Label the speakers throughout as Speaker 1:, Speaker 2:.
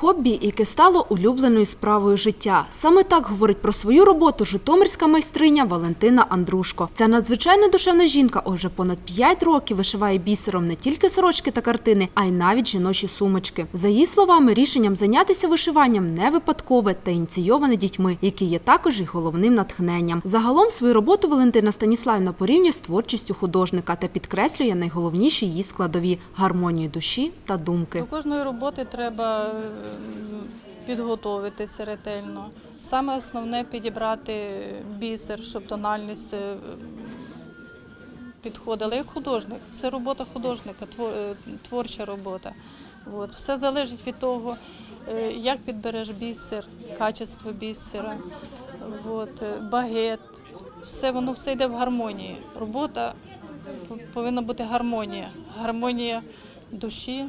Speaker 1: Хобі, яке стало улюбленою справою життя. Саме так говорить про свою роботу житомирська майстриня Валентина Андрушко. Ця надзвичайно душевна жінка уже понад 5 років вишиває бісером не тільки сорочки та картини, а й навіть жіночі сумочки. За її словами, рішенням зайнятися вишиванням не випадкове та ініційоване дітьми, які є також і головним натхненням. Загалом свою роботу Валентина Станіславівна порівнює з творчістю художника та підкреслює найголовніші її складові гармонію душі та думки.
Speaker 2: До кожної роботи треба підготовитися ретельно. Саме основне підібрати бісер, щоб тональність е, підходила. Як художник, це робота художника, е, творча робота. От. Все залежить від того, е, як підбереш бісер, качество бісера, от, багет. Все воно все йде в гармонії. Робота повинна бути гармонія. Гармонія душі,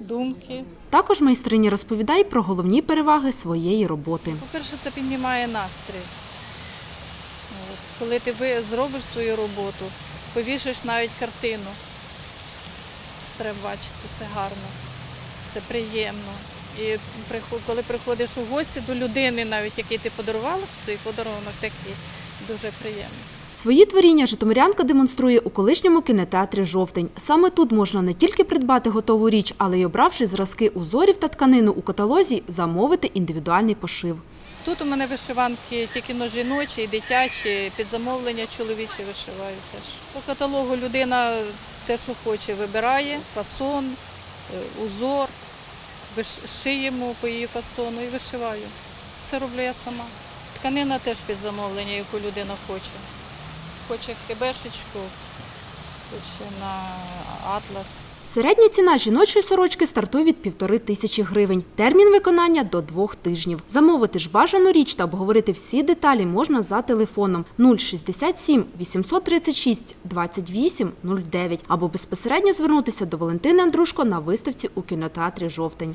Speaker 2: думки.
Speaker 1: Також майстриня розповідає про головні переваги своєї роботи.
Speaker 2: По-перше, це піднімає настрій. Коли ти зробиш свою роботу, повішиш навіть картину. Це треба бачити, це гарно, це приємно. І коли приходиш у гості до людини, навіть який ти подарувала цей подарунок, такий дуже приємно.
Speaker 1: Свої творіння житомирянка демонструє у колишньому кінотеатрі Жовтень. Саме тут можна не тільки придбати готову річ, але й обравши зразки узорів та тканину у каталозі, замовити індивідуальний пошив.
Speaker 2: Тут у мене вишиванки тільки но жіночі і дитячі, під замовлення чоловічі вишиваю теж. По каталогу людина те, що хоче, вибирає, фасон, е, узор, шиємо по її фасону і вишиваю. Це роблю я сама. Тканина теж під замовлення, яку людина хоче. Хоче хебешечку, хоче на атлас.
Speaker 1: Середня ціна жіночої сорочки стартує від півтори тисячі гривень. Термін виконання до двох тижнів. Замовити ж бажану річ та обговорити всі деталі можна за телефоном 067 836 28 09 або безпосередньо звернутися до Валентини Андрушко на виставці у кінотеатрі Жовтень.